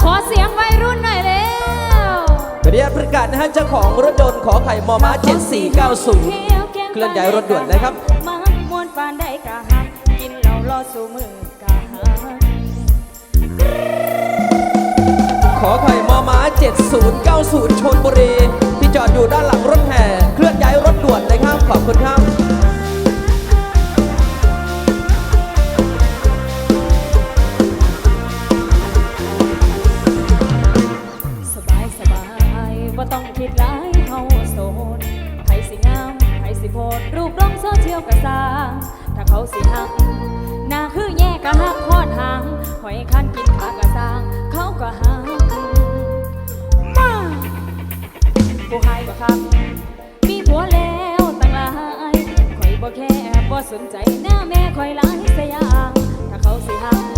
ขอเสียงวัยรุ่นหน่อยเร็วขออนุญาตประกาศนะฮะเจ้าของรถยนต์ขอไข่มอม้า7490 เคลื่อนย้ายรถด่วนนะครับมักมวนปานได้กะหักกินเหล้ารอสู่มือกะหักขอไข่มอม้า7090ชนบุรี ที่จอดอยู่ด้านหลังรถแห่ เคลื่อนย้ายรถด่วนเลยครับ ขอบคุณครับ เขาสิหักนาคือแย่กะหักคอดหางหอยคันกินขากะสร้าง เขาก็หักมาผู้หายบ่คักมีผัวแล้วตั้งหลายคอยบ่แค่บ่สนใจหน้าแม่คอยหลายสยางถ้าเขาสิหัก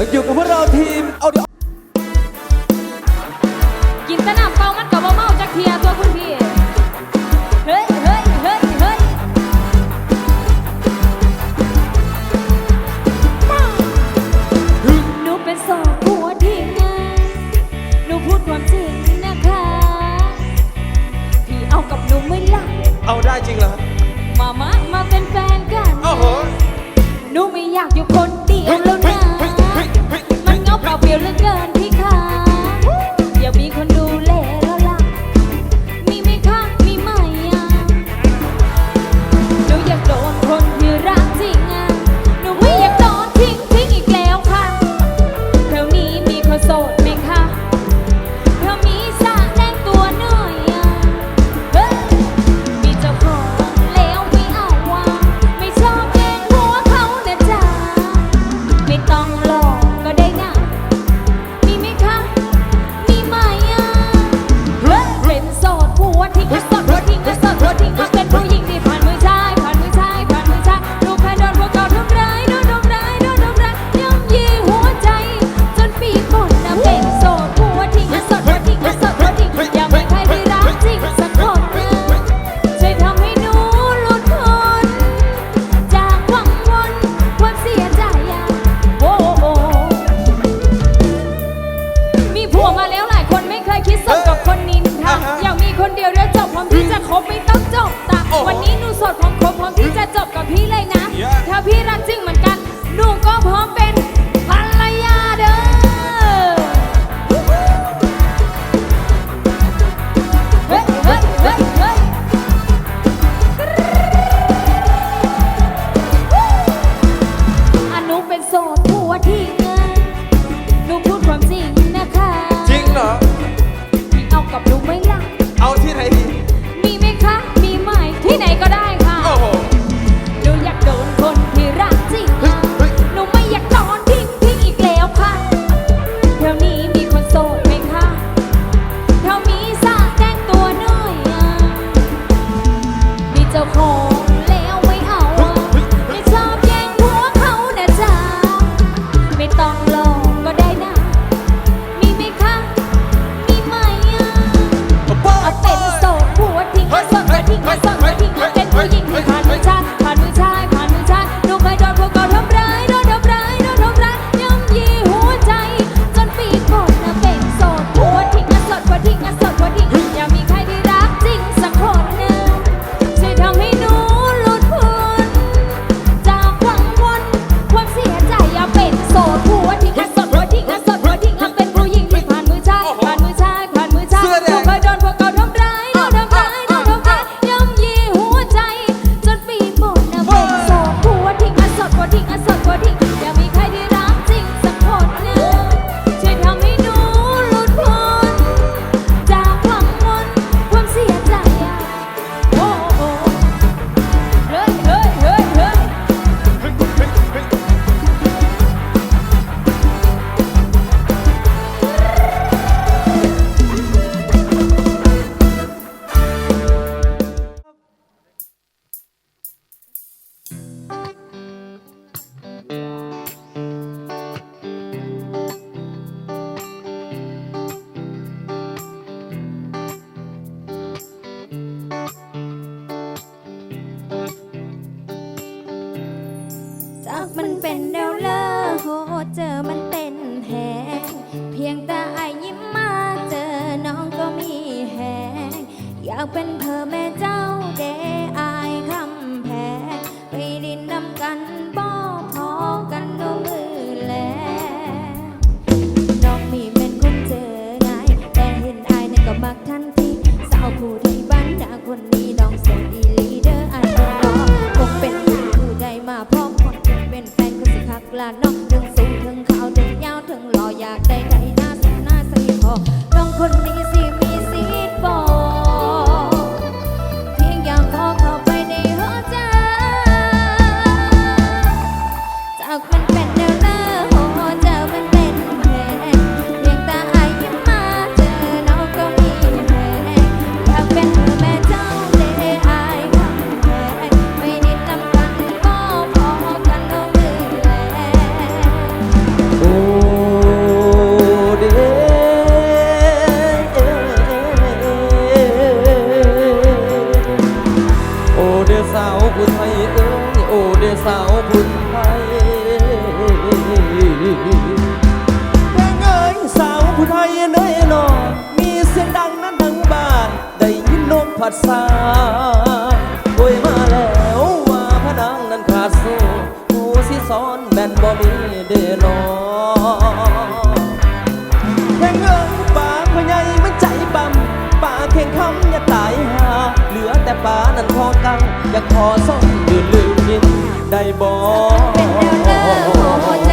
ยังอยู่กับพวกเราทีมเอาดิ hot, hot, hot. ลานน้องดึง ผัสสาโอยมาแล้วว่าพระนางนั้นขาดสู้ผู้สิสอนแบนบ่มีเดนอแข่งเงินป่าพญายมันใจปั๊ป่าเข่งคำอย่าตายหา เหลือแต่ป่านั้นพอกัง อยากขอส้มดื่ลืมกินได้บ่เป็นแนวเด้อ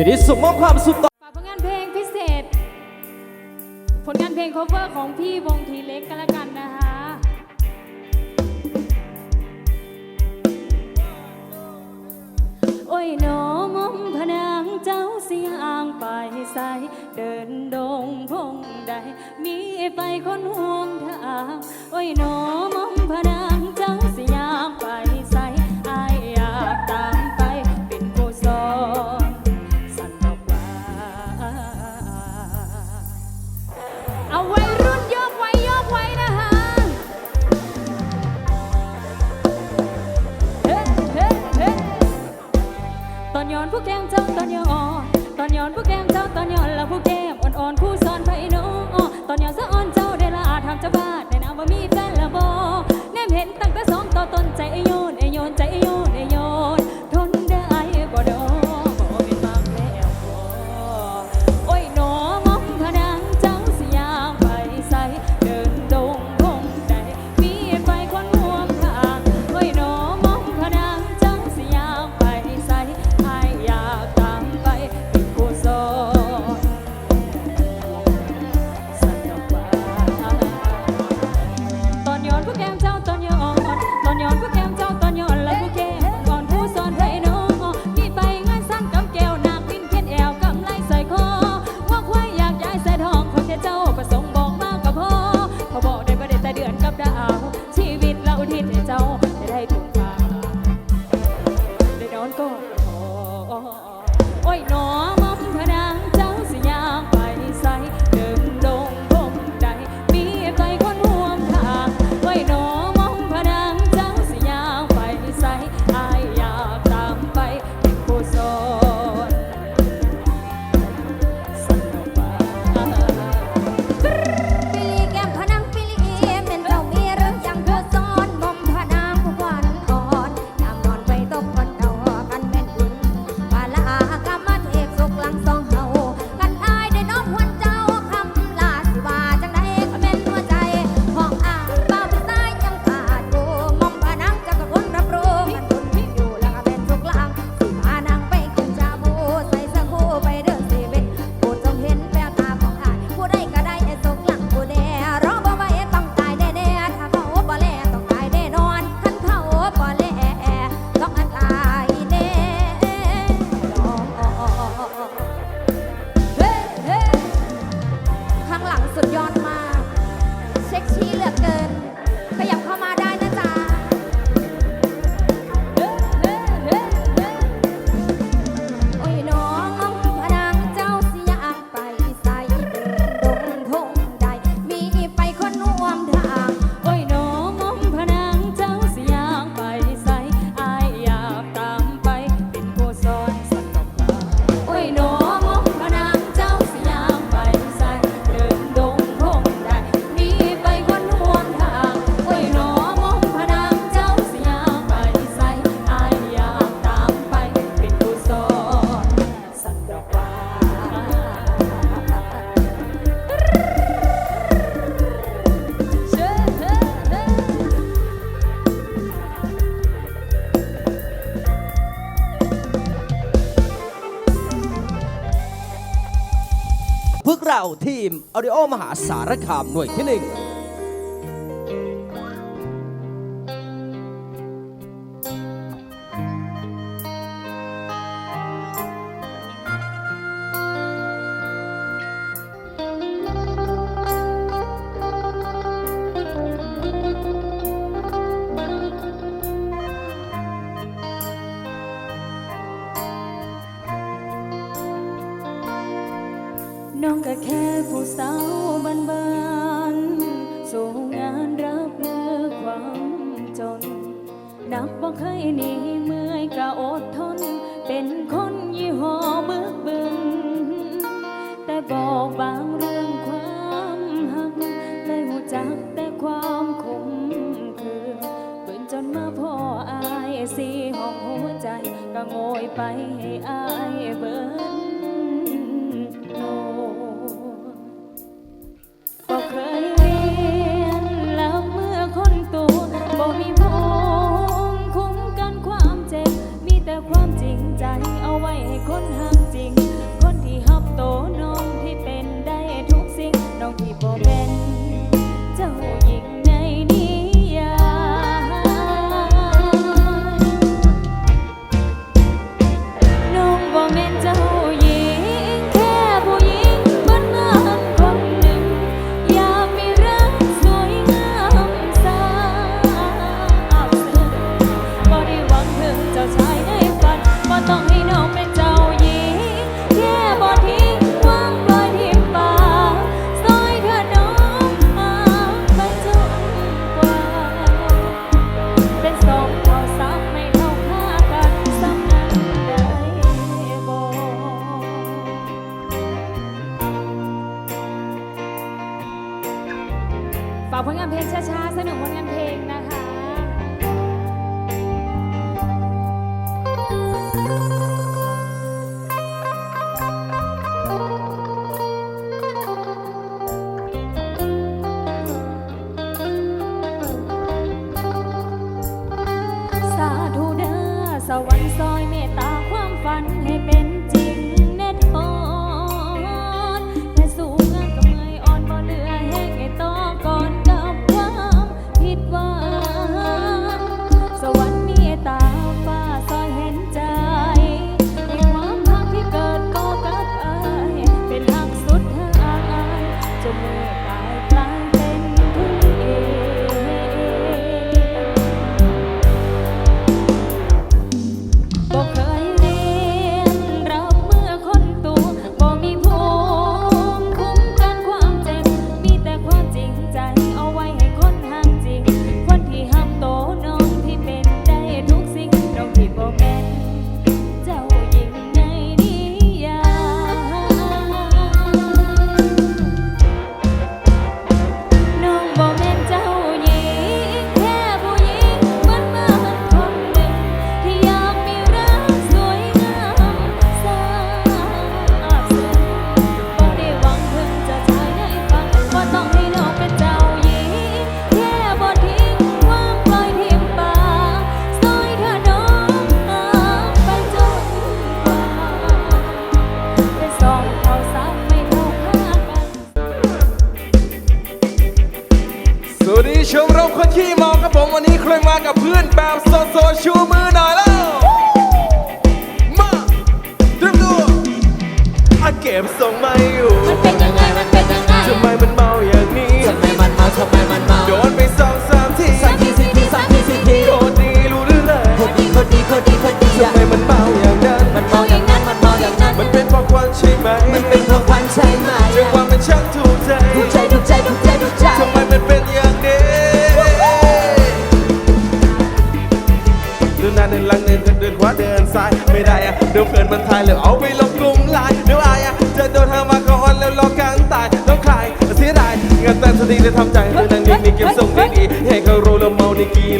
จะได้ส่งมอบความสุขต่อฝากผลงานเพลงพิเศษ ผลงานเพลง cover ของพี่วงทีเล็กกันละกันนะคะโอ้ยหนอมอมพนางเจ้าสียอ่างไปใสเดินดงพงใด มีไปคนห่วงทางโอ้ยหนอมอมพนางเจ้าสียอ่างไป ผู้แก้มเจ้าตอนย้อนตอนย้อนผู้แก้มเจ้าตอนย้อนแล้วผู้แก้มอ่อนๆผู้ซอนไปโน้ตอนย้อนสะอ่อนเจ้าได้ละอาจทำเจ้าบ้านในน้ำว่ามี เราทีมออดิโอมหาสารคามหน่วยที่หนึ่ง เป็นคนยี่ห้อบึกบึนแต่บอกบางเรื่องความหักเลยหูจักแต่ความขมคือปืนจนมาพ่ออายสีห้องหัวใจ ก็โงยไปให้อายเบิ่ง con hàng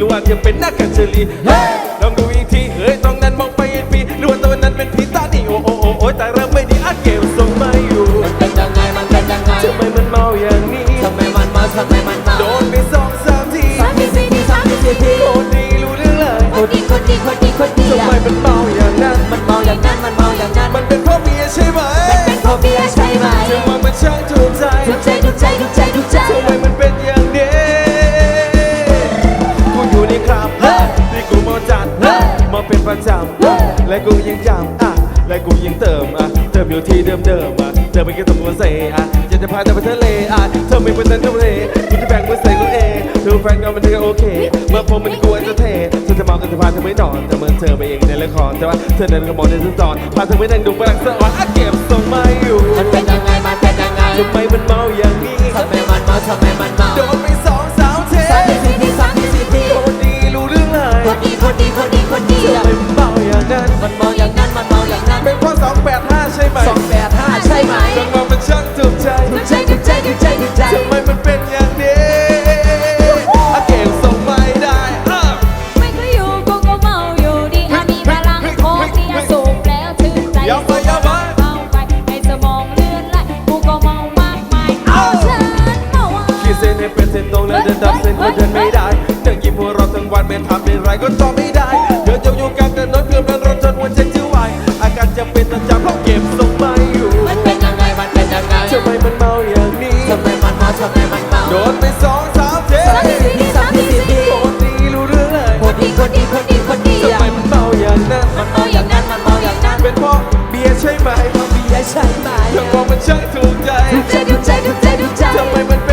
รู้ว่าจะเป็นนักกัจจรีเฮ้ยลองดูอีกทีเฮ้ยตรงนั้นมองไปเห็นผีรู้ว่าตัวนั้นเป็นผีตาดีโอ้โอ้โอ้โอ้แต่เราไม่ได้อัดเกลส่งมาอยู่มันเป็นยังไงมันเป็นยังไงทำไมมันเมาอย่างนี้ทำไมมันมาทำไมมันมาโดนไปสองสามทีสามทีสี่ทีสามทีสี่ทีคนดีรู้เรื่องเลยคนดีคนดีคนดีคนดีทำไมมันเมาอย่างนั้นมันเมาอย่างนั้นมันเมาอย่างนั้นมันเป็นเพราะเมียใช่ไหม จำและกูยังจำอะและกูยังเติมอะเติมอยู่ที่เดิมเดิมอะติมไป็นแค่ตัรวจเซอะอยากจะพาเธอไปทะเลอะเธอไม่เป็นนั้นทำเลกูจะแบ่งมือใส่กูเองเธอแฟนกัมันเธอโอเค เมื่อผมมันกูอันจะเทเธอจะมองกันจะพาเธอไม่นอนแต่เมื่อเธอไปเองในละครแต่ว่าเธอเดินก็มองในสุนอรพาเธอไปนั่งดูปรั่งสะอ่อนอะเก็บทรงไม่อยู่มันเป็นยังไงมันเป็นยังไงทำไมมันเมาอย่างนี้ทำไมมันเมาทำไมมันเมาโดนไปสองสามเทสามทีสามทีคนดีรู้เรื่องเลยคนดีคนดีคนดีคนดี มมันเมาอย่างนั้นมันเมาอย่างนั้นมันเมาอย่างนั้นเป็นเพราะสองแปดห้าใช่ไหมสองแปดห้าใช่ไหมจังหวะมันช่างถูกใจถูกใจถูกใจถูกใจถูกใจ ทำไมมันเป็นอย่างนี้อาเก็บส่งไม่ได้อะไม่เคยอยู่กูก็เมาอยู่ดีอามีพลังโคตรดีอาสูบแล้วชื่นใจอย่าไปอย่าไปเมาไปให้สมองเลื่อนไหลกูก็เมามากมายเอาฉันเมาอะขีดเส้นให้เป็นเส้นตรงแล้วเดินดับเส้นก็เดินไม่ได้เดินกินหัวเราะทั้งวันไม่ทำเป็นไรก็ตอบไม่ได้เดินจะอยู่กลางถนนเกือบ การจะเป็นประจำเพราะเก็บส่งไม่อยู่มันเป็นยังไงมันเป็นยังไงทำไมมันเมาอย่างนี้ทำไมมันเมาทำไมมันเมาโดนไปสองสามเทสามทีสี่ทีสามทีสี่ทีโคตรดีรู้เรื่องเลยคนดีคนดีคนดีคนดีทำไมมันเมาอย่างนั้นมันเมาอย่างนั้นมันเมาอย่างนั้นเป็นเพราะเบียร์ใช่ไหมเบียร์ใช่ไหมจังหวะมันช่างถูกใจถูกใจถูกใจถูกใจถูกใจทำไม